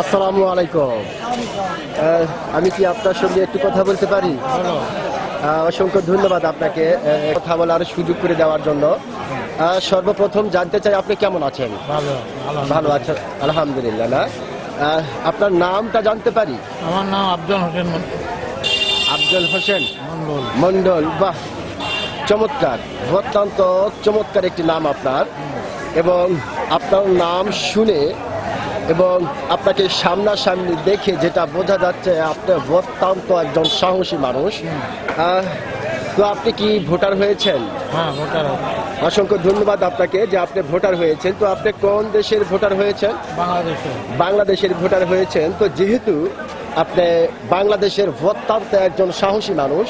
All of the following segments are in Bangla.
আসসালামু আলাইকুম। আমি কি আপনার সঙ্গে একটু কথা বলতে পারি? অসংখ্য ধন্যবাদ আপনাকে কথা বলার সুযোগ করে দেওয়ার জন্য। সর্বপ্রথম জানতে চাই আপনি কেমন আছেন? ভালো আছেন? আলহামদুলিল্লাহ না? আপনার নামটা জানতে পারি? আমার নাম আফজাল হোসেন আফজল হোসেন। মন্ডল বাহ চমৎকার। অত্যন্ত চমৎকার একটি নাম আপনার। এবং আপনার নাম শুনে এবং আপনাকে সামনাসামনি দেখে যেটা বোঝা যাচ্ছে আপনি অত্যন্ত একজন সাহসী মানুষ। তো আপনি কি ভোটার হয়েছেন? হ্যাঁ অসংখ্য ধন্যবাদ আপনাকে যে আপনি ভোটার হয়েছেন। তো আপনি কোন দেশের ভোটার হয়েছেন? বাংলাদেশের ভোটার হয়েছেন। তো যেহেতু আপনি বাংলাদেশের অত্যন্ত একজন সাহসী মানুষ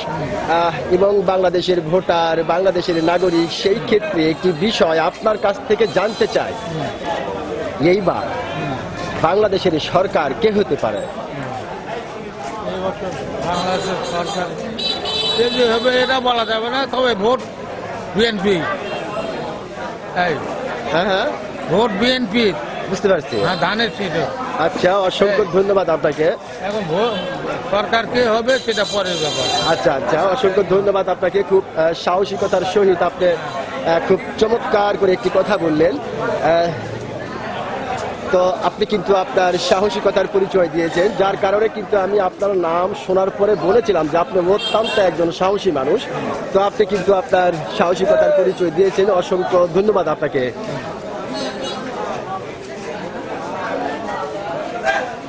এবং বাংলাদেশের ভোটার বাংলাদেশের নাগরিক সেই ক্ষেত্রে একটি বিষয় আপনার কাছ থেকে জানতে চাই। এইবার বাংলাদেশের সরকার কে হতে পারে? বাংলাদেশের সরকার। হবে এটা বলা যাবে না তবে ভোট বিএনপি। হ্যাঁ হ্যাঁ। ভোট বিএনপি। বুঝতে পারছি। হ্যাঁ ধানের সিটে। আচ্ছা অসংখ্য ধন্যবাদ আপনাকে। এখন সরকার কে হবে সেটা পরের ব্যাপার। আচ্ছা আচ্ছা অসংখ্য ধন্যবাদ আপনাকে। খুব সাহসিকতার সহিত আপনি খুব চমৎকার করে একটি কথা বললেন। তো আপনি কিন্তু আপনার সাহসিকতার পরিচয় দিয়েছেন যার কারণে কিন্তু আমি আপনার নাম শোনার পরে বলেছিলাম যে আপনি অত্যন্ত একজন সাহসী মানুষ। তো আপনি কিন্তু আপনার সাহসিকতার পরিচয় দিয়েছেন। অসংখ্য ধন্যবাদ আপনাকে।